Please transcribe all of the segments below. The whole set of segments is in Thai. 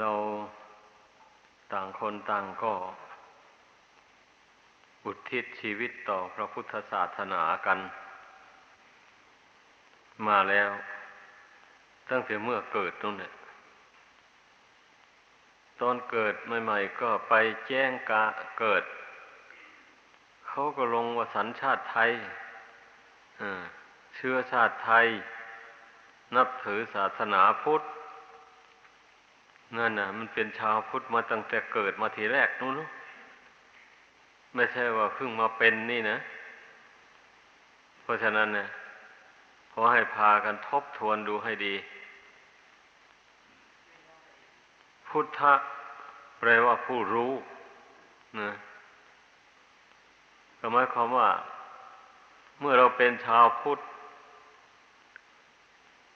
เราต่างคนต่างก็ อุทิศชีวิตต่อพระพุทธศาสนากัน มาแล้ว ตั้งแต่เมื่อเกิดนู่นเนี่ยตอนเกิดใหม่ๆก็ไปแจ้งกะเกิด เขาก็ลงว่าสัญชาติไทยเชื้อชาติไทย นับถือศาสนาพุทธ นั่นน่ะ มันเป็นชาวพุทธมาตั้งแต่เกิดมาทีแรกนู้นไม่ใช่ว่าเพิ่งมาเป็นนี่นะ เพราะฉะนั้นเนี่ยขอให้พากันทบทวนดูให้ดี พุทธะแปลว่าผู้รู้นะก็หมายความว่า เมื่อเราเป็นชาวพุทธ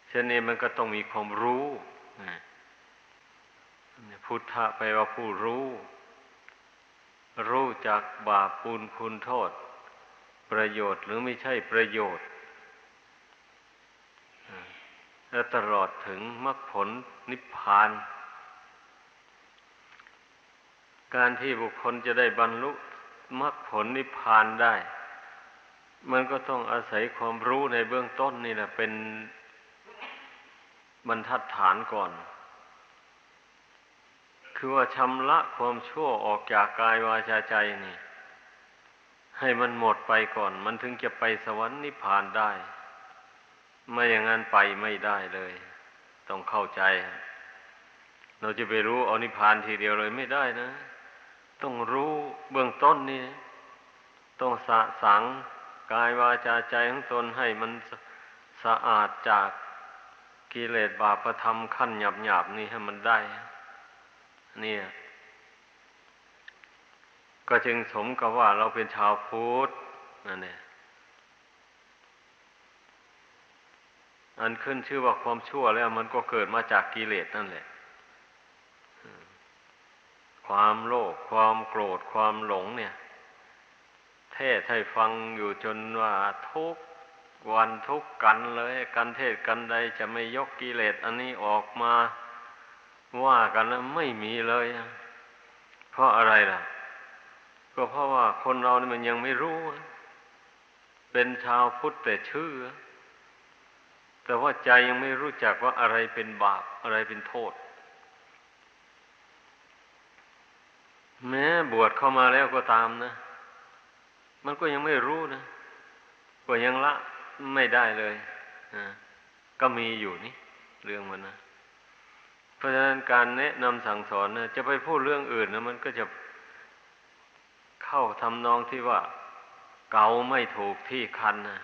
เช่นนี้มันก็ต้องมีความรู้ พุทธะแปว่าผู้รู้ รู้จักบาปปุลคุณโทษ ประโยชน์หรือไม่ใช่ประโยชน์และตลอดถึงมรรคผลนิพพาน การที่บุคคลจะได้บรรลุมรรคผลนิพพานได้ มันก็ต้องอาศัยความรู้ในเบื้องต้นนี่แหละเป็นบรรทัดฐานก่อน คือว่าชำระความชั่วออกจากกายวาจาใจนี่ ให้มันหมดไปก่อน มันถึงจะไปสวรรค์นิพพานได้ ไม่อย่างนั้นไปไม่ได้เลย ต้องเข้าใจ เราจะไปรู้อนิพพานทีเดียวเลยไม่ได้นะ ต้องรู้เบื้องต้นนี่ ต้องสะสังกายวาจาใจของตนให้มันสะอาดจากกิเลสบาปธรรมขั้นหยาบหยาบนี่ให้มันได้ เนี่ย ก็จึงสมกับว่าเราเป็นชาวพุทธนั่นเองอันขึ้นชื่อว่าความชั่วแล้วมันก็เกิดมาจากกิเลสนั่นแหละ ความโลภความโกรธความหลงเนี่ย เทศให้ฟังอยู่จนว่าทุกวันทุกกันเลย กันเทศกันใดจะไม่ยกกิเลสอันนี้ออกมา ว่ากันแล้วไม่มีเลย เพราะอะไรล่ะ ก็เพราะว่าคนเรานี่มันยังไม่รู้ เป็นชาวพุทธแต่ชื่อ แต่ว่าใจยังไม่รู้จักว่าอะไรเป็นบาปอะไรเป็นโทษ แม้บวชเข้ามาแล้วก็ตามนะ มันก็ยังไม่รู้นะ ก็ยังละไม่ได้เลยก็มีอยู่นี่ เรื่องมันนะ เพราะฉะนั้นการแนะนำสั่งสอนนะจะไปพูดเรื่องอื่นนะมันก็จะเข้าทำนองที่ว่า เกาไม่ถูกที่คันนะ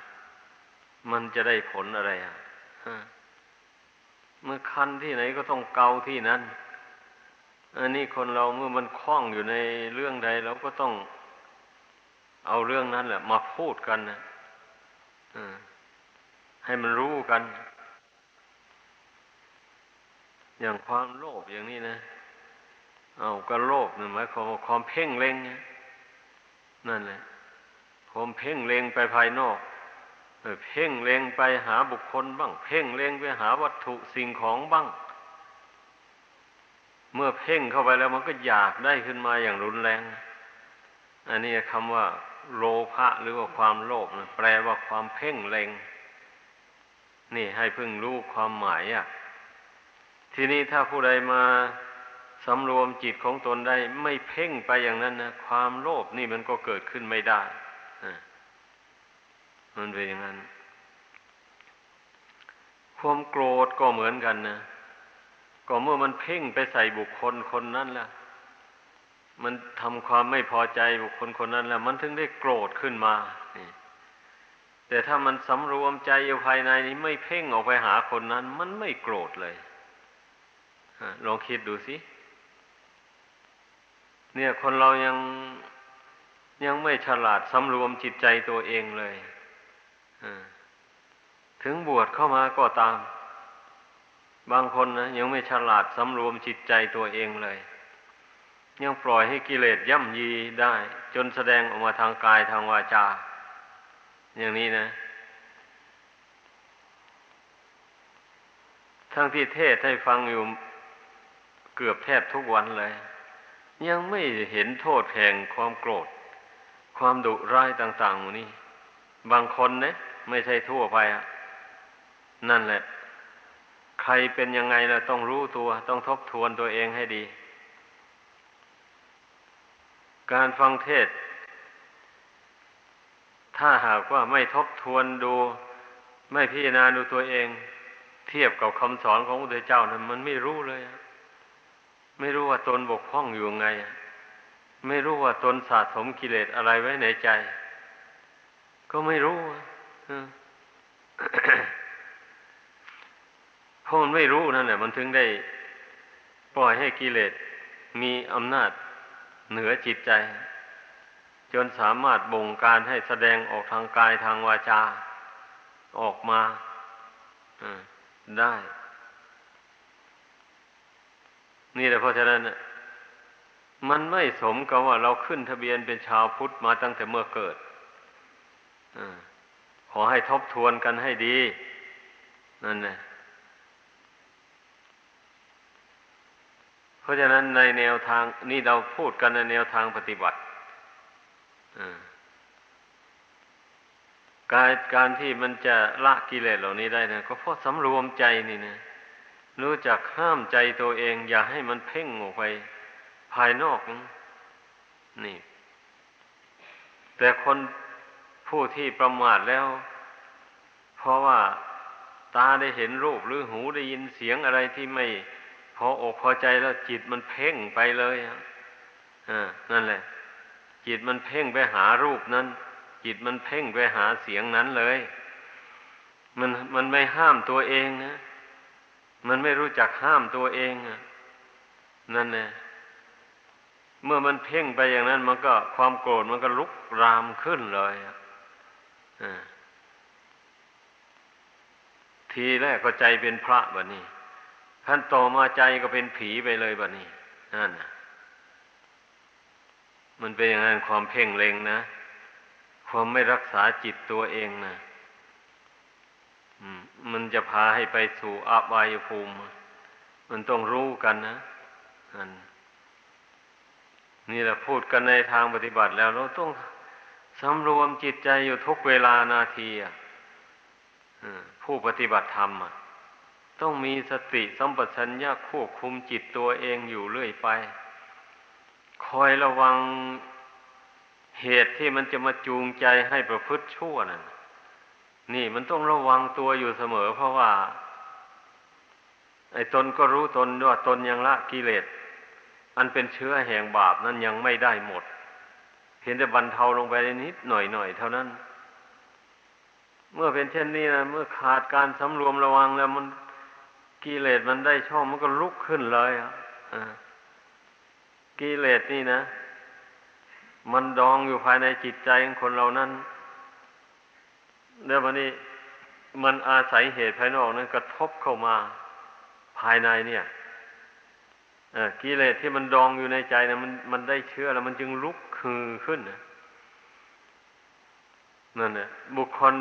มันจะได้ผลอะไรอะเมื่อคันที่ไหนก็ต้องเกาที่นั้น อันนี้คนเราเมื่อมันคล้องอยู่ในเรื่องใดเราก็ต้องเอาเรื่องนั้นแหละ มาพูดกันนะให้มันรู้กัน อย่างความโลภอย่างนี้นะ เอาก็โลภนี่หมายความว่าความเพ่งเล็งนั่นแหละความเพ่งเล็งไปภายนอกเพ่งเล็งไปหาบุคคลบ้าง เพ่งเล็งไปหาวัตถุสิ่งของบ้าง เมื่อเพ่งเข้าไปแล้วมันก็อยากได้ขึ้นมาอย่างรุนแรง อันนี้คำว่าโลภะหรือว่าความโลภแปลว่าความเพ่งเล็ง นี่ให้พึ่งรู้ความหมายอะ ทีนี้ถ้าผู้ใดมาสำรวมจิตของตนได้ไม่เพ่งไปอย่างนั้นนะความโลภนี่มันก็เกิดขึ้นไม่ได้มันเป็นอย่างนั้น ความโกรธก็เหมือนกันนะก็เมื่อมันเพ่งไปใส่บุคคลคนนั้นแหละมันทำความไม่พอใจบุคคลคนนั้นแล้วมันถึงได้โกรธขึ้นมาแต่ถ้ามันสำรวมใจอยู่ภายในนี้ไม่เพ่งออกไปหาคนนั้น มันไม่โกรธเลย ลองคิดดูสิ เนี่ยคนเรายังยังไม่ฉลาดสำรวมจิตใจตัวเองเลย ถึงบวชเข้ามาก็ตาม บางคนนะยังไม่ฉลาดสำรวมจิตใจตัวเองเลย ยังปล่อยให้กิเลสย่ำยีได้ จนแสดงออกมาทางกายทางวาจา อย่างนี้นะ ทั้งที่เทศให้ฟังอยู่ เกือบแทบทุกวันเลย ยังไม่เห็นโทษแห่งความโกรธ ความดุร้ายต่างๆหมนี้ บางคนเนี่ยไม่ใช่ทั่วไปอะนั่นแหละ ใครเป็นยังไงล่ะต้องรู้ตัว ต้องทบทวนตัวเองให้ดี การฟังเทศ ถ้าหากว่าไม่ทบทวนดู ไม่พิจารณาดูตัวเอง เทียบกับคำสอนของพระพุทธเจ้านั้นมันไม่รู้เลยอะ ไม่รู้ว่าตนบกพร่องอยู่ไง ไม่รู้ว่าตนสะสมกิเลสอะไรไว้ในใจ ก็ไม่รู้เพราะมันไม่รู้นั่นแหละมันถึงได้ ปล่อยให้กิเลสมีอำนาจเหนือจิตใจ จนสามารถบงการให้แสดงออกทางกายทางวาจา ออกมาได้ นี่แหละเพราะฉะนั้นมันไม่สมกับว่าเราขึ้นทะเบียนเป็นชาวพุทธมาตั้งแต่เมื่อเกิดอขอให้ทบทวนกันให้ดี นั่นแหละเพราะฉะนั้นในแนวทางนี่เราพูดกันในแนวทางปฏิบัติการการที่มันจะละกิเลสเหล่านี้ได้นะก็เพราะสำรวมใจนี่นะ รู้จักห้ามใจตัวเอง อย่าให้มันเพ่งออกไป ภายนอกนี่ แต่คนผู้ที่ประมาทแล้ว เพราะว่าตาได้เห็นรูปหรือหูได้ยินเสียงอะไรที่ไม่พออกพอใจแล้วจิตมันเพ่งไปเลยอ่านั่นแหละ จิตมันเพ่งไปหารูปนั้น จิตมันเพ่งไปหาเสียงนั้นเลย มันมันไม่ห้ามตัวเองนะ มันไม่รู้จักห้ามตัวเองนั่นแหละเมื่อมันเพ่งไปอย่างนั้น มันก็ความโกรธมันก็ลุกรามขึ้นเลยทีแรกก็ใจเป็นพระบะนี้ขั้นต่อมาใจก็เป็นผีไปเลยบะนี้นั่นมันเป็นอย่างนั้นความเพ่งเล็งนะ ความไม่รักษาจิตตัวเองนะ มันจะพาให้ไปสู่อาบายภูมิ มันต้องรู้กันนะอันนี่แหละพูดกันในทางปฏิบัติแล้ว เราต้องสำรวมจิตใจอยู่ทุกเวลานาทีอะผู้ปฏิบัติธรรมอะต้องมีสติสัมปชัญญะควบคุมจิตตัวเองอยู่เรื่อยไป คอยระวังเหตุที่มันจะมาจูงใจให้ประพฤติชั่วนั่น นี่มันต้องระวังตัวอยู่เสมอ เพราะว่า ไอ้ตนก็รู้ตนว่าตนยังละกิเลสอันเป็นเชื้อแห่งบาปนั้นยังไม่ได้หมด เพียงแต่บรรเทาลงไปนิดหน่อยหน่อยเท่านั้น เมื่อเป็นเช่นนี้นะเมื่อขาดการสำรวมระวังแล้วมันกิเลสมันได้ช่องมันก็ลุกขึ้นเลยอะกิเลสนี่นะ มันดองอยู่ภายในจิตใจของคนเรานั้น เดี๋ยววันนี้มันอาศัยเหตุภายนอกนั้นกระทบเข้ามาภายในเนี่ยกิเลสที่มันดองอยู่ในใจนะมันมันได้เชื้อแล้วมันจึงลุกคือขึ้นนะนั่นแหละบุคคล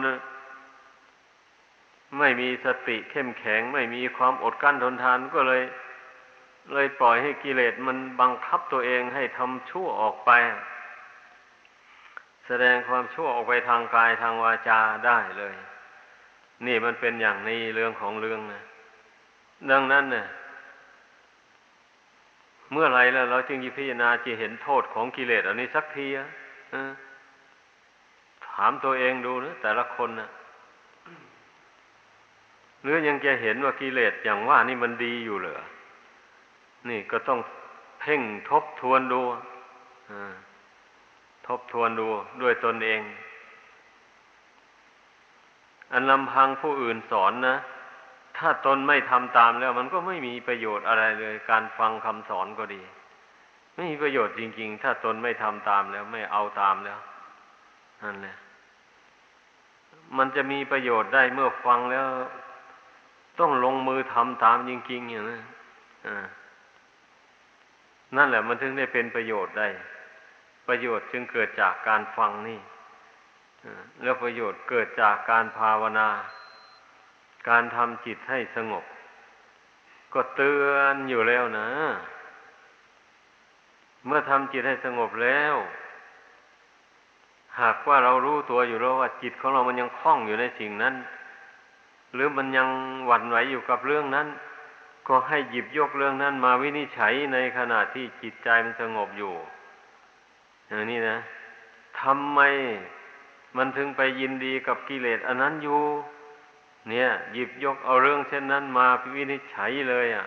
ไม่มีสติเข้มแข็ง ไม่มีความอดกั้นทนทานก็เลย เลยปล่อยให้กิเลสมันบังคับตัวเองให้ทำชั่วออกไป แสดงความชั่วออกไปทางกายทางวาจาได้เลย นี่มันเป็นอย่างนี้เรื่องของเรื่องนะดังนั้นเนี่ยเมื่อไรแล้วเราจึงยิพิจารณาจะเห็นโทษของกิเลสอันนี้สักทีอะถามตัวเองดูนะแต่ละคนนะหรือยังจะเห็นว่ากิเลสอย่างว่านี่มันดีอยู่เหรอ นี่ก็ต้องเพ่งทบทวนดูอ่า ทบทวนดูด้วยตนเอง อันลำพังผู้อื่นสอนนะ ถ้าตนไม่ทำตามแล้ว มันก็ไม่มีประโยชน์อะไรเลย การฟังคำสอนก็ดี ไม่มีประโยชน์จริง ๆ ถ้าตนไม่ทำตามแล้ว ไม่เอาตามแล้วนั่นแหละมันจะมีประโยชน์ได้เมื่อฟังแล้ว ต้องลงมือทำตามจริง ๆ อย่างนั้นนั่นแหละ มันถึงได้เป็นประโยชน์ได้ ประโยชน์จึงเกิดจากการฟังนี่แล้วประโยชน์เกิดจากการภาวนา การทำจิตให้สงบ ก็เตือนอยู่แล้วนะ เมื่อทำจิตให้สงบแล้ว หากว่าเรารู้ตัวอยู่แล้วว่า จิตของเรามันยังคล้องอยู่ในสิ่งนั้น หรือมันยังหวั่นไหวอยู่กับเรื่องนั้น ก็ให้หยิบยกเรื่องนั้นมาวินิจฉัยในขณะที่จิตใจมันสงบอยู่ อย่างนี้นะทำไมมันถึงไปยินดีกับกิเลสอันนั้นอยู่ เนี่ย หยิบยกเอาเรื่องเช่นนั้นมาวินิจฉัยเลยอะ่ะ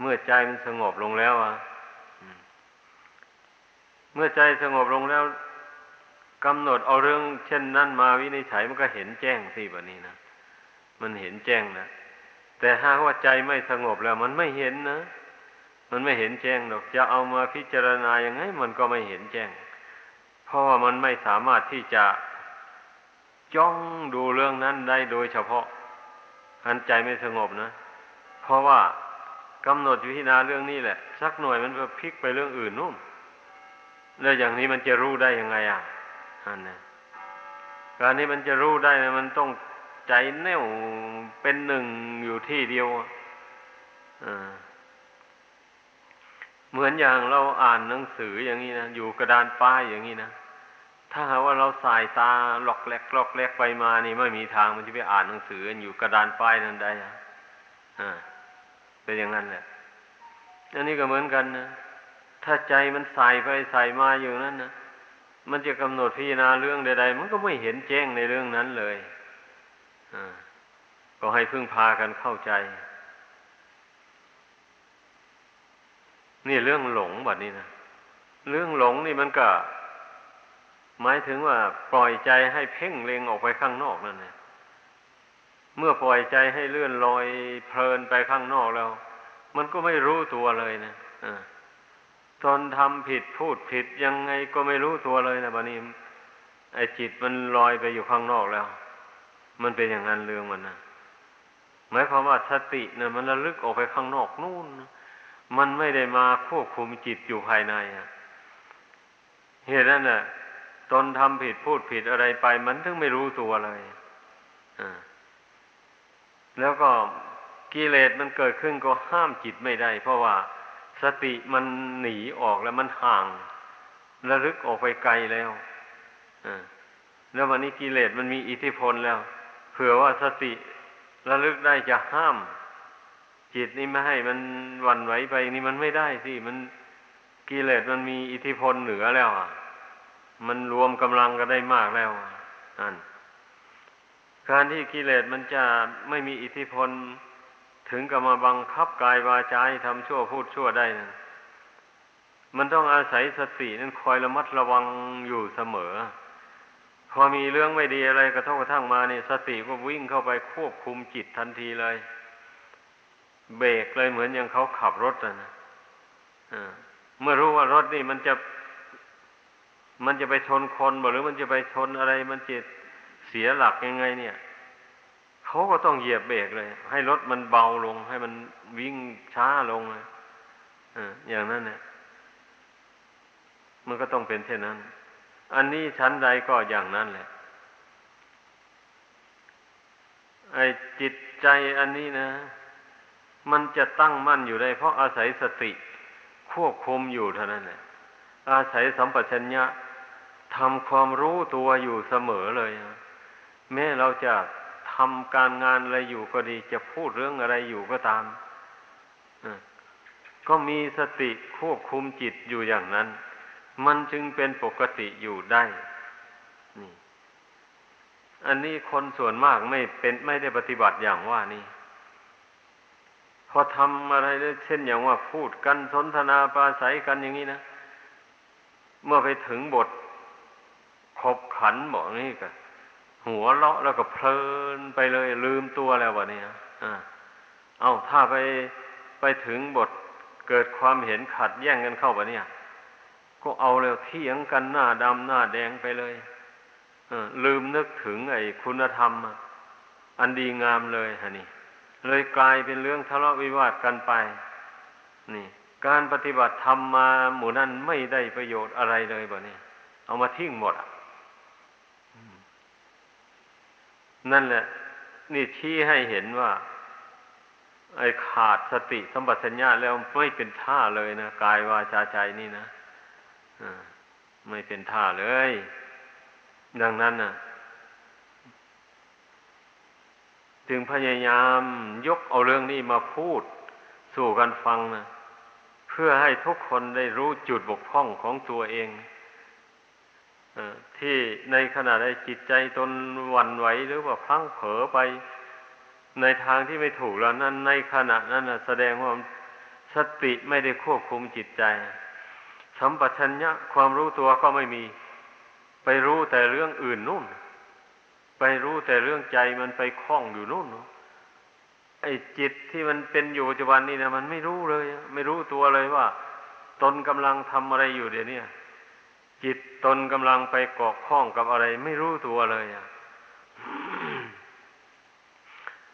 เมื่อใจมันสงบลงแล้วอะเมื่อใจสงบลงแล้วกำหนดเอาเรื่อง เช่นนั้นมาวินิจฉัยมันก็เห็นแจ้งสิแบบนี้นะมันเห็นแจ้งนะแต่หาว่าใจไม่สงบแล้ว มันไม่เห็นนะ มันไม่เห็นแจ้งหรอกจะเอามาพิจารณาอยังไงมันก็ไม่เห็นแจ้ง เพราะว่ามันไม่สามารถที่จะจ้องดูเรื่องนั้นได้โดยเฉพาะหันใจไม่สงบนะ เพราะว่ากำหนดพิจารณาเรื่องนี้แหละ สักหน่วยมันก็พลิกไปเรื่องอื่นนู่นแล้วอย่างนี้มันจะรู้ได้ยังไงอะอันนี้การนี้มันจะรู้ได้นะมันต้องใจแน่วเป็นหนึ่งอยู่ที่เดียวอ่า เหมือนอย่างเราอ่านหนังสืออย่างนี้นะอยู่กระดานป้ายอย่างนี้นะถ้าหาว่าเราสายตาหลอกแหลกหลอกแหลกไปมานี่ไม่มีทางมันจะไปอ่านหนังสืออยู่กระดานป้ายนั้นได้อ่าเป็นอย่างนั้นแหละอันนี้ก็เหมือนกันนะถ้าใจมันใส่ไปใส่มาอยู่นั้นนะมันจะกำหนดพิจารณาเรื่องใด ๆ มันก็ไม่เห็นแจ้งในเรื่องนั้นเลยอ่าก็ให้พึ่งพากันเข้าใจ นี่เรื่องหลงแบบนี้นะเรื่องหลงนี่มันก็ หมายถึงว่าปล่อยใจให้เพ่งเล็งออกไปข้างนอกนั่นแหละเมื่อปล่อยใจให้เลื่อนลอยเพลินไปข้างนอกแล้ว มันก็ไม่รู้ตัวเลยนะอตอนทำผิดพูดผิดยังไงก็ไม่รู้ตัวเลยนะบันนี้ไอ้จิตมันลอยไปอยู่ข้างนอกแล้ว มันเป็นอย่างนั้นเรื่องมันนะหมายความว่าสติเนี่ยมันระลึกออกไปข้างนอกนู่น มันไม่ได้มาควบคุมจิตอยู่ภายในอะเหตุนั้นน่ะ ตนทำผิดพูดผิดอะไรไป มันถึงไม่รู้ตัวเลยอ่าแล้วก็กิเลสมันเกิดขึ้นก็ห้ามจิตไม่ได้ เพราะว่าสติมันหนีออกแล้วมันห่างระลึกออกไปไกลแล้วอ่าแล้ววันนี้กิเลสมันมีอิทธิพลแล้ว เผื่อว่าสติระลึกได้จะห้าม จิตนี่ไม่ให้มันวันไหวไปนี่มันไม่ได้สิมันกิเลสมันมีอิทธิพลเหนือแล้ว อะ มันรวมกำลังกันได้มากแล้วนั่นการที่กิเลสมันจะไม่มีอิทธิพลถึงกับมาบังคับกายวาจาให้ทำชั่วพูดชั่วได้นะมันต้องอาศัยสตินั้นคอยระมัดระวังอยู่เสมอ พอมีเรื่องไม่ดีอะไรกระทบกระทั่งมาเนี่ยสติก็วิ่งเข้าไปควบคุมจิตทันทีเลย เบรกเลยเหมือนอย่างเขาขับรถนะเมื่อรู้ว่ารถนี่มันจะ มันจะไปชนคนบ่หรือมันจะไปชนอะไร มันจะเสียหลักยังไง เนี่ยเขาก็ต้องเหยียบเบรกเลย ให้รถมันเบาลง ให้มันวิ่งช้าลงเลยอย่างนั้นเนี่ย มันก็ต้องเป็นเช่นนั้น อันนี้ชั้นใดก็อย่างนั้นแหละ ไอ้จิตใจอันนี้นะ มันจะตั้งมั่นอยู่ได้ เพราะอาศัยสติควบคุมอยู่เท่านั้นแหละอาศัยสัมปชัญญะทำความรู้ตัวอยู่เสมอเลยแม้เราจะทำการงานอะไรอยู่ก็ดี จะพูดเรื่องอะไรอยู่ก็ตามก็มีสติควบคุมจิตอยู่อย่างนั้น มันจึงเป็นปกติอยู่ได้นี่อันนี้คนส่วนมากไม่เป็นไม่ได้ปฏิบัติอย่างว่านี่ พอทำอะไรเช่นอย่างว่าพูดกันสนทนาปราศัยกันอย่างนี้นะ เมื่อไปถึงบทขบขันบอกนี่ก็หัวเลาะแล้วก็เพลินไปเลยลืมตัวแล้ววะเนี่ยอ่าเอาถ้าไปไปถึงบทเกิดความเห็นขัดแย่งกันเข้าไปเนี่ย ก็เอาแล้วเที่ยงกันหน้าดำหน้าแดงไปเลยลืมนึกถึงไอ้คุณธรรม อันดีงามเลยฮะนี่ เลยกลายเป็นเรื่องทะเลาะวิวาทกันไป นี่ การปฏิบัติธรรมมาหมู่นั้นไม่ได้ประโยชน์อะไรเลยบ่นี่เอามาทิ้งหมดอะนั่นแหละ นี่ชี้ให้เห็นว่า ไอ้ขาดสติสัมปชัญญะแล้วไม่เป็นท่าเลยนะกายวาจาใจนี่นะไม่เป็นท่าเลย ดังนั้นนะ จึงพยายามยกเอาเรื่องนี้มาพูด สู่กันฟังนะเพื่อให้ทุกคนได้รู้จุดบกพร่องของตัวเองที่ในขณะใดจิตใจตนหวั่นไหวหรือว่าพลั้งเผลอไป ในทางที่ไม่ถูกแล้วนั้นในขณะนั้นแสดงว่าสติไม่ได้ควบคุมจิตใจ สัมปชัญญะความรู้ตัวก็ไม่มี ไปรู้แต่เรื่องอื่นนู่น รู้แต่เรื่องใจมันไปคล้องอยู่นู่นไอ้จิตที่มันเป็นอยู่ปัจจุบันนี้นะมันไม่รู้เลย ไม่รู้ตัวเลยว่า ตนกำลังทำอะไรอยู่เดี๋ยวนี้จิตตนกำลังไปเกาะข้องกับอะไร ไม่รู้ตัวเลยอะ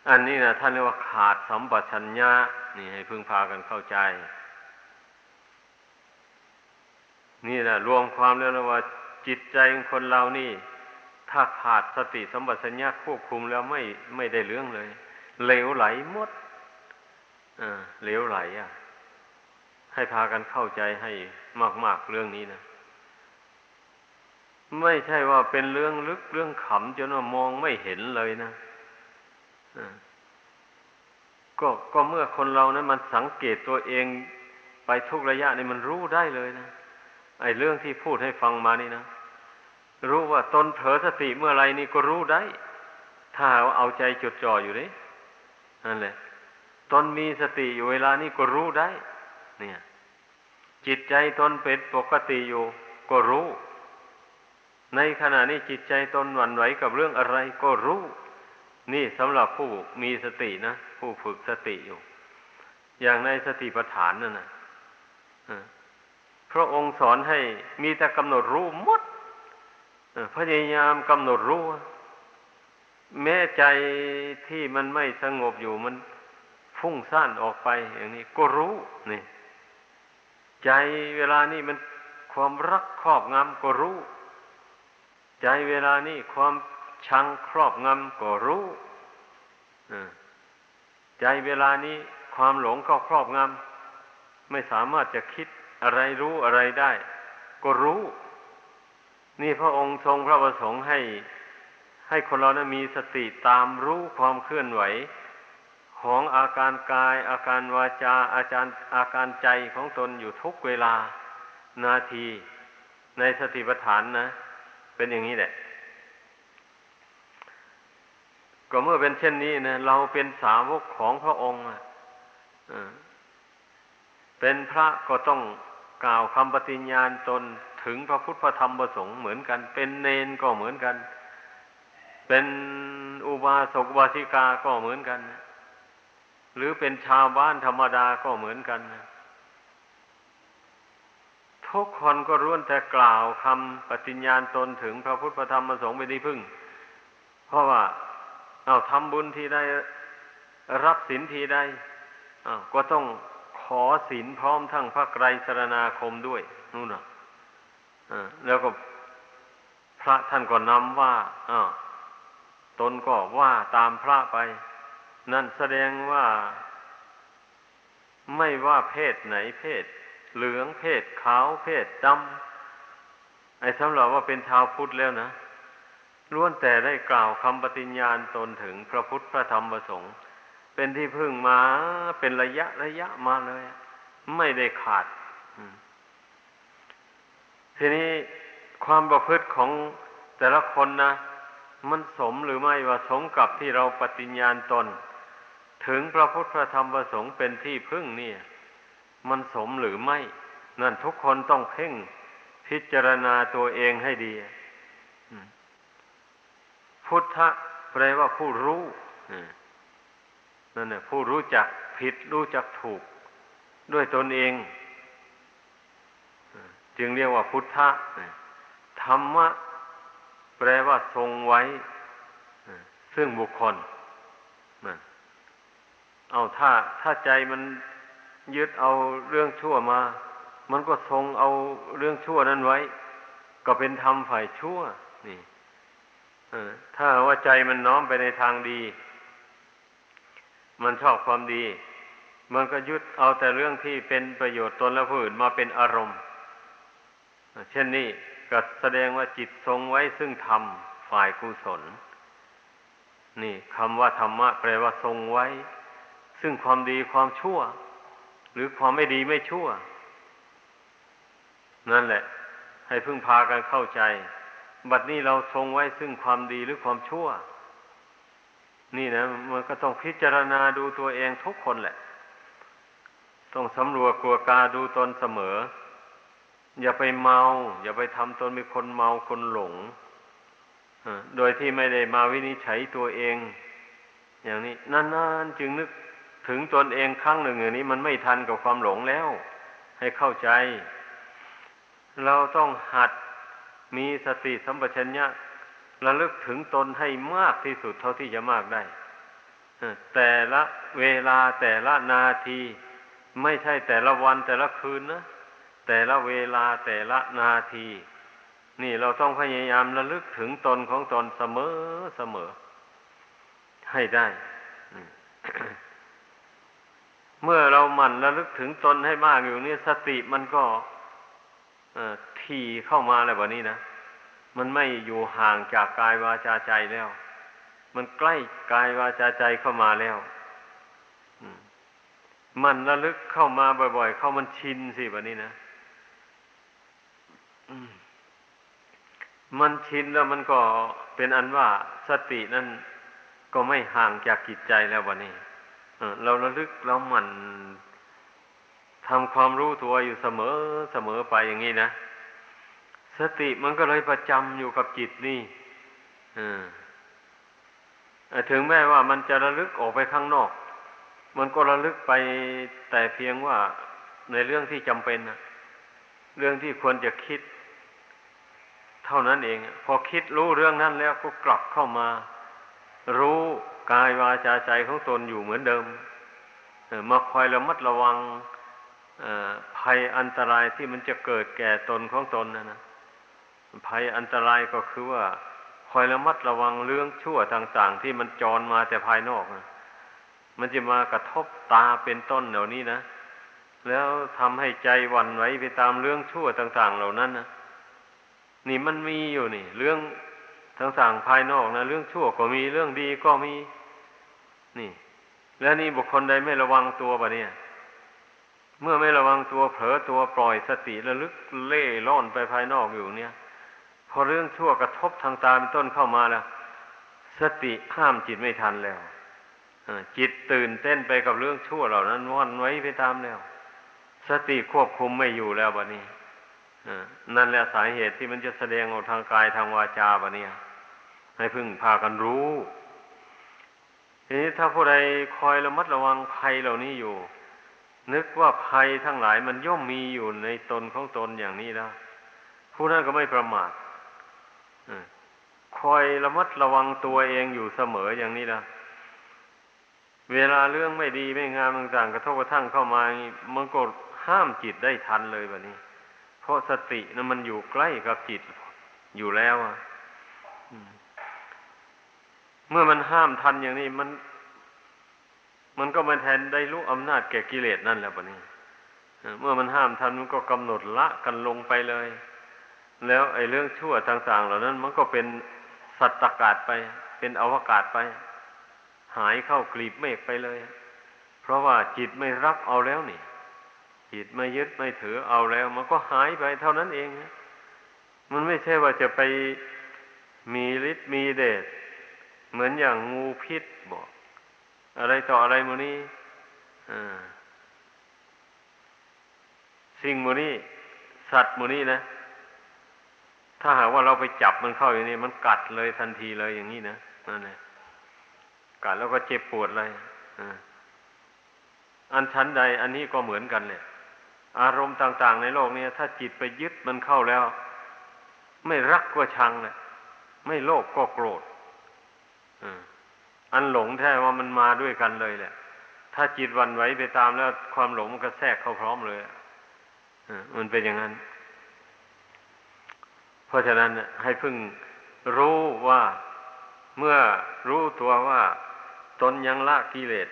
อันนี้นะท่านเรียกว่าขาดสัมปชัญญะนี่ให้พึ่งพากันเข้าใจ นี่แหละรวมความแล้วนะว่า จิตใจของคนเรานี่ ถ้าขาดสติสัมปชัญญะควบคุมแล้วไม่ไม่ได้เรื่องเลย เหลวไหลหมดอ่าเหลวไหลอะ ให้พากันเข้าใจให้มาก ๆ เรื่องนี้นะ ไม่ใช่ว่าเป็นเรื่องลึกเรื่องขำจนว่ามองไม่เห็นเลยนะก็ก็เมื่อคนเรานะั้นมันสังเกตตัวเองไปทุกระยะนี่มันรู้ได้เลยนะไอ้เรื่องที่พูดให้ฟังมานี่นะ รู้ว่าตนเผลอสติเมื่อไรนี่ก็รู้ได้ ถ้าเอาใจจดจ่ออยู่นี่นั่นแหละตนมีสติอยู่เวลานี้ก็รู้ได้ เนี่ย จิตใจตนเป็นปกติอยู่ ก็รู้ ในขณะนี้จิตใจตนหวั่นไหวกับเรื่องอะไรก็รู้ นี่สำหรับผู้มีสตินะผู้ฝึกสติอยู่ อย่างในสติปัฏฐานนั่นนะพระองค์สอนให้มีแต่กำหนดรู้มด พยายามกำหนดรู้แม้ใจที่มันไม่สงบอยู่มันฟุ้งซ่านออกไป อย่างนี้ก็รู้นี่ใจเวลานี้มันความรักครอบงำก็รู้ ใจเวลานี้ความชังครอบงำก็รู้ใจเวลานี้ความหลงก็ครอบงำไม่สามารถจะคิดอะไรรู้อะไรได้ ก็รู้ นี่พระองค์ทรงพระประสงค์ให้ให้คนเรานะมีสติตามรู้ความเคลื่อนไหว ของอาการกาย อาการวาจาอาจารย์อาการใจของตนอยู่ทุกเวลานาที ในสติปัฏฐานนะ เป็นอย่างนี้แหละ ก็เมื่อเป็นเช่นนี้นะเราเป็นสาวกของพระองค์เป็นพระก็ต้องกล่าวคำปฏิญญาณตน ถึงพระพุทธพระธรรมประสงค์เหมือนกัน เป็นเนนก็เหมือนกัน เป็นอุบาสกบาสิกาก็เหมือนกัน หรือเป็นชาวบ้านธรรมดาก็เหมือนกันทุกคนก็ร่วนแต่กล่าวคำปฏิญญาณตนถึงพระพุทธพระธรรมประสงค์เป็นที่พึ่ง เพราะว่า เอาทำบุญทีได้รับศีลทีได้ก็ต้องขอศีลพร้อมทั้งพระไกรสรณาคมด้วยนู่นน่ะ แล้วก็พระท่านก็นำว่าตนก็ว่าตามพระไป นั่นแสดงว่า ไม่ว่าเพศไหนเพศ เหลืองเพศขาวเพศดำไอ้สำหรับว่าเป็นชาวพุทธแล้วนะล้วนแต่ได้กล่าวคำปฏิญญาณตนถึงพระพุทธพระธรรมพระสงฆ์เป็นที่พึ่งมาเป็นระยะระยะมาเลย ไม่ได้ขาด ทีนี้ความประพฤติของแต่ละคนนะ มันสมหรือไม่ว่าสมกับที่เราปฏิญญาณตน ถึงพระพุทธพระธรรมพระสงฆ์เป็นที่พึ่งเนี่ย มันสมหรือไม่ นั่นทุกคนต้องเพ่งพิจารณาตัวเองให้ดีพุทธะแปลว่าผู้รู้นั่นแหละผู้รู้จักผิดรู้จักถูก ด้วยตนเอง จึงเรียกว่าพุทธะธรรมะ แปลว่าทรงไว้ ซึ่งบุคคลเอาถ้าถ้าใจมันยึดเอาเรื่องชั่วมา มันก็ทรงเอาเรื่องชั่วนั้นไว้ ก็เป็นธรรมฝ่ายชั่ว นี่ถ้าว่าใจมันน้อมไปในทางดี มันชอบความดี มันก็ยึดเอาแต่เรื่องที่เป็นประโยชน์ตนและผู้อื่นมาเป็นอารมณ์ เช่นนี้ก็แสดงว่าจิตทรงไว้ซึ่งธรรมฝ่ายกุศล นี่คำว่าธรรมะแปลว่าทรงไว้ ซึ่งความดีความชั่ว หรือความไม่ดีไม่ชั่ว นั่นแหละ ให้พึ่งพากันเข้าใจ บัดนี้เราทรงไว้ซึ่งความดีหรือความชั่ว นี่นะมันก็ต้องพิจารณาดูตัวเองทุกคนแหละ ต้องสำรวจกลัวกาดูตนเสมอ อย่าไปเมา อย่าไปทำตนเป็นคนเมาคนหลงโดยที่ไม่ได้มาวินิจฉัยตัวเอง อย่างนี้นานๆจึงนึกถึงตนเองครั้งหนึ่งอย่างนี้ มันไม่ทันกับความหลงแล้ว ให้เข้าใจ เราต้องหัดมีสติสัมปชัญญะระลึกถึงตนให้มากที่สุดเท่าที่จะมากได้แต่ละเวลาแต่ละนาที ไม่ใช่แต่ละวันแต่ละคืนนะ แต่ละเวลาแต่ละนาที นี่เราต้องพยายามระลึกถึงตนของตนเสมอเสมอ ให้ได้ เมื่อเราหมั่นระลึกถึงตนให้มากอยู่นี่สติมันก็ทีเข้ามาอะไรแบบนี้นะ มันไม่อยู่ห่างจากกายวาจาใจแล้ว มันใกล้กายวาจาใจเข้ามาแล้วมันระลึกเข้ามาบ่อย ๆ เข้ามันชินสิแบบนี้นะ มันชินแล้วมันก็เป็นอันว่าสตินั้นก็ไม่ห่างจากจิตใจแล้ววันนี้เราระลึกเราหมั่นทำความรู้ตัวอยู่เสมอเสมอไปอย่างนี้นะ สติมันก็เลยประจำอยู่กับจิตนี่ถึงแม้ว่ามันจะระลึกออกไปข้างนอก มันก็ระลึกไปแต่เพียงว่าในเรื่องที่จำเป็นนะเรื่องที่ควรจะคิด ท่านั้นเอง พอคิดรู้เรื่องนั้นแล้วก็กลับเข้ามา รู้กายวาจาใจของตนอยู่เหมือนเดิมมาคอยระมัดระวังภัยอันตรายที่มันจะเกิดแก่ตนของตนนะนะภัยอันตรายก็คือว่าคอยระมัดระวังเรื่องชั่วต่างๆ ที่มันจรมาแต่ภายนอกนะมันจะมากระทบตาเป็นต้นเหล่านี้นะ แล้วทำให้ใจวันไหวไปตามเรื่องชั่วต่าง ๆ เหล่านั้นนะ นี่มันมีอยู่นี่ เรื่องต่างๆภายนอกนะเรื่องชั่วก็มีเรื่องดีก็มี นี่ แล้วนี่บุคคลใดไม่ระวังตัวปะเนี่ย เมื่อไม่ระวังตัวเผลอตัวปล่อยสติระลึกเล่ล่อนไปภายนอกอยู่เนี่ย พอเรื่องชั่วกระทบทางตาเป็นต้นเข้ามาแล้วสติห้ามจิตไม่ทันแล้วจิตตื่นเต้นไปกับเรื่องชั่วเหล่านั้นวันไว้ไปตามแล้ว สติควบคุมไม่อยู่แล้วบะนี้ นั่นแหละสาเหตุที่มันจะแสดงออกทางกายทางวาจาบะนี้ให้พึ่งพากันรู้ทีนี้ถ้าผู้ใดคอยระมัดระวังภัยเหล่านี้อยู่ นึกว่าภัยทั้งหลายมันย่อมมีอยู่ในตนของตนอย่างนี้แล้วผู้นั้นก็ไม่ประมาทคอยระมัดระวังตัวเองอยู่เสมออย่างนี้นะเวลาเรื่องไม่ดีไม่งามต่างๆกระทบกระทั่งเข้ามา มันก็ห้ามจิตได้ทันเลยแบบนี้ ราะสตินะมันอยู่ใกล้กับจิตอยู่แล้วอะเมื่อมันห้ามทันอย่างนี้มัน มันก็มาแทนได้รู้อำนาจแก่กิเลสนั่นแล้วปะนี้เมื่อมันห้ามทันมันก็กำหนดละกันลงไปเลย แล้วไอ้เรื่องชั่วต่างๆเหล่านั้น มันก็เป็นสัตตกาศไป เป็นอวกาศไป หายเข้ากลีบเมฆไปเลย เพราะว่าจิตไม่รับเอาแล้วนี่ จิตไม่ยึดไม่ถือเอาแล้ว มันก็หายไปเท่านั้นเอง มันไม่ใช่ว่าจะไปมีฤทธิ์มีเดชเหมือนอย่างงูพิษบอก อะไรต่ออะไรมูนี้สิ่งมูนี้ สัตว์มูนี้นะ ถ้าหากว่าเราไปจับมันเข้าอย่างนี้ มันกัดเลยทันทีเลยอย่างนี้นะนั่นแหละกัดแล้วก็เจ็บปวดเลยอันชั้นใด อันนี้ก็เหมือนกันเลย อารมณ์ต่าง ๆ ในโลกนี้ถ้าจิตไปยึดมันเข้าแล้ว ไม่รักก็ชังเลยไม่โลภก็โกรธอันหลงแท้ว่ามันมาด้วยกันเลยแหละ ถ้าจิตวันไหวไปตามแล้วความหลงมันก็แทรกเข้าพร้อมเลยมันเป็นอย่างนั้น เพราะฉะนั้นให้พึ่งรู้ว่าเมื่อรู้ตัวว่า ตนยังละกิเลส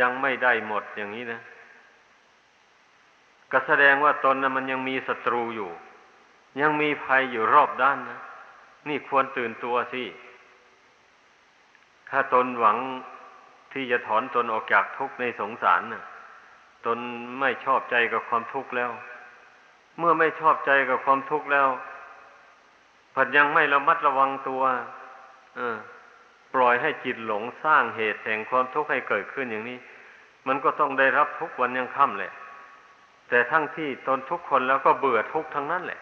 ยังไม่ได้หมดอย่างนี้นะ ก็แสดงว่าตนนะมันยังมีศัตรูอยู่ ยังมีภัยอยู่รอบด้านนะ นี่ควรตื่นตัวสิ ถ้าตนหวังที่จะถอนตนออกจากทุกข์ในสงสารนะ่ะตนไม่ชอบใจกับความทุกข์แล้ว เมื่อไม่ชอบใจกับความทุกข์แล้วผัดยังไม่ระมัดระวังตัว เออ ปล่อยให้จิตหลงสร้างเหตุแห่งความทุกข์ให้เกิดขึ้นอย่างนี้ มันก็ต้องได้รับทุกวันยังค่ำแหละ แต่ทั้งที่ตนทุกคนแล้วก็เบื่อทุกทั้งนั้นแหละ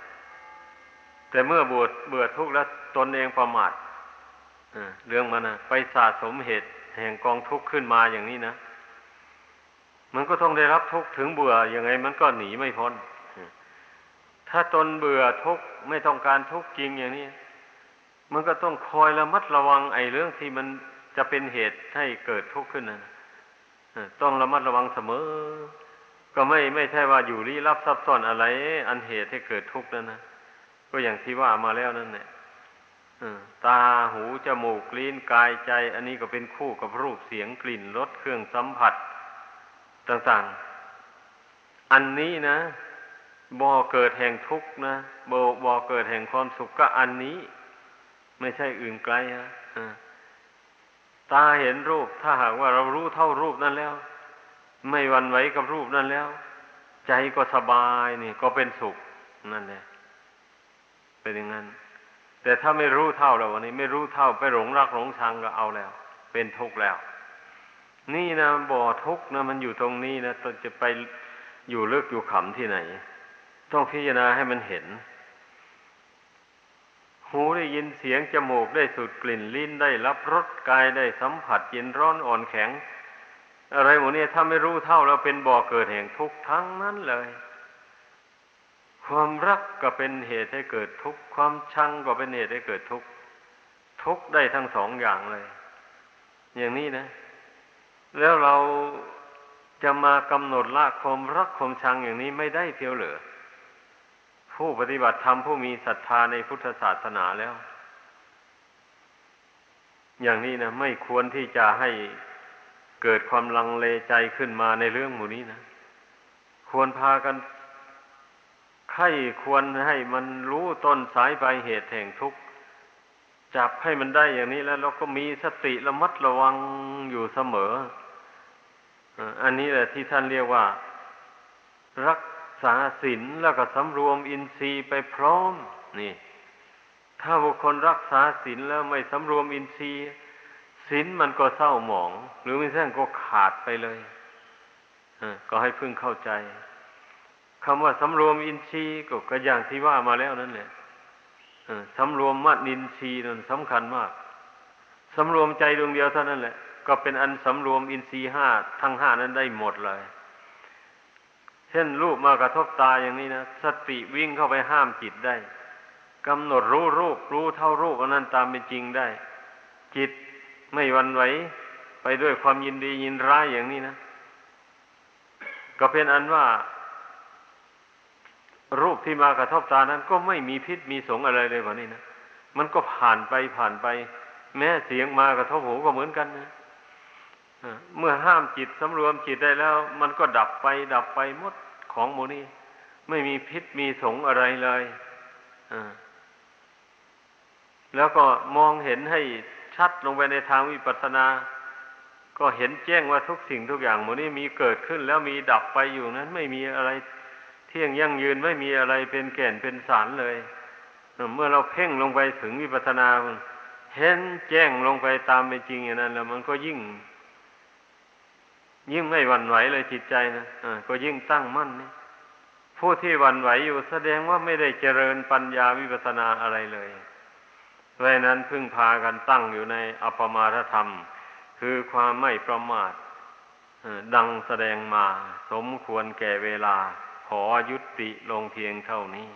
แต่เมื่อบื่อเบื่อทุกแล้วตนเองประมาทเรื่องมันนะไปสะสมเหตุแห่งกองทุกข์ขึ้นมาอย่างนี้นะมันก็ต้องได้รับทุกข์ถึงเบื่ออยังไง มันก็หนีไม่พ้นถ้าตนเบื่อทุกข์ไม่ต้องการทุกข์จริงอย่างนี้มันก็ต้องคอยระมัดระวังไอ้เรื่องที่มันจะเป็นเหตุให้เกิดทุกข์ขึ้นนะต้องระมัดระวังเสมอ ก็ไม่ไม่ใช่ว่าอยู่ลี้ลับซับซ้อนอะไร อันเหตุให้เกิดทุกข์นั่นนะก็อย่างที่ว่ามาแล้วนั่นแหละตาหูจมูกลิ้นกายใจ อันนี้ก็เป็นคู่กับรูปเสียงกลิ่นรสเครื่องสัมผัส ต่างๆ อันนี้นะบ่อเกิดแห่งทุกข์นะบ่บ่อเกิดแห่งความสุขก็อันนี้ ไม่ใช่อื่นไกลฮะตาเห็นรูป ถ้าหากว่าเรารู้เท่ารูปนั้นแล้ว ไม่วันไหวกับรูปนั้นแล้ว ใจก็สบายนี่ ก็เป็นสุขนั่นแหละเป็นอย่างนั้น แต่ถ้าไม่รู้เท่าแล้ววันนี้ ไม่รู้เท่าไปหลงรักหลงชังก็เอาแล้ว เป็นทุกข์แล้ว นี่นะบ่อทุกข์นะมันอยู่ตรงนี้นะตนจะไปอยู่เลือกอยู่ขำที่ไหน ต้องพิจารณาให้มันเห็น หูได้ยินเสียงจมูกได้สูดกลิ่นลิ้นได้รับรสกายได้สัมผัสเย็นร้อนอ่อนแข็ง อะไรหมดเนี้ถ้าไม่รู้เท่าแล้วเป็นบ่อเกิดแห่งทุกข์ทั้งนั้นเลย ความรักก็เป็นเหตุให้เกิดทุกข์ความชังก็เป็นเหตุให้เกิดทุกข์ทุกข์ได้ทั้งสองอย่างเลย อย่างนี้นะ แล้วเราจะมากำหนดละความรักความชังอย่างนี้ไม่ได้เพียวเหลือ ผู้ปฏิบัติธรรมผู้มีศรัทธาในพุทธศาสนาแล้ว อย่างนี้นะไม่ควรที่จะให้ เกิดความลังเลใจขึ้นมาในเรื่องหมู่นี้นะ ควรพากันใครควรให้มันรู้ต้นสายปลายเหตุแห่งทุกข์จับให้มันได้อย่างนี้แล้วเราก็มีสติระมัดระวังอยู่เสมอ อันนี้แหละที่ท่านเรียกว่า รักษาศีลแล้วก็สำรวมอินทรีย์ไปพร้อม นี่ ถ้าบุคคลรักษาศีลแล้วไม่สำรวมอินทรีย์ ศีลมันก็เศร้าหมอง หรือไม่ใช่ก็ขาดไปเลยก็ให้พึ่งเข้าใจคำว่าสำรวมอินทรีย์ก็กอย่างที่ว่ามาแล้วนั่นแหละสำรวมมัดนินทรีย์นั่นสำคัญมากสำรวมใจดวงเดียวเท่านั้นแหละ ก็เป็นอันสำรวมอินทรีย์ห้าทั้งห้านั้นได้หมดเลย เช่นรูปมากระทบตาอย่างนี้นะสติวิ่งเข้าไปห้ามจิตได้กำหนดรู้รูปรู้เท่ารูปอันนั้นตามเป็นจริงได้ จิต ไม่วันไหวไปด้วยความยินดียินร้ายอย่างนี้นะ ก็เป็นอันว่า รูปที่มากระทบตานั้น ก็ไม่มีพิษมีสงอะไรเลยวะนี่นะมันก็ผ่านไปผ่านไป แม้เสียงมากระทบหูก็เหมือนกันนะเมื่อห้ามจิตสำรวมจิตได้แล้ว มันก็ดับไป ดับไปหมดของโมนี่ไม่มีพิษมีสงอะไรเลยแล้วก็มองเห็นให้ ชัดลงไปในทางวิปัสสนา ก็เห็นแจ้งว่าทุกสิ่งทุกอย่างโมนี่มีเกิดขึ้นแล้วมีดับไปอยู่นั้นไม่มีอะไรเที่ยงยั่งยืนไม่มีอะไรเป็นแก่นเป็นสารเลย เมื่อเราเพ่งลงไปถึงวิปัสสนาเห็นแจ้งลงไปตามเป็นจริงอย่างนั้น แล้วมันก็ยิ่ง ยิ่งไม่หวั่นไหวเลยจิตใจนะะก็ยิ่งตั้งมั่นนี่ผู้ที่หวั่นไหวอยู่แสดงว่าไม่ได้เจริญปัญญาวิปัสสนาอะไรเลย เพราะนั้นพึ่งพากันตั้งอยู่ในอัปมาทธรรม คือความไม่ประมาทดังแสดงมา สมควรแก่เวลา ขอยุติลงเพียงเท่านี้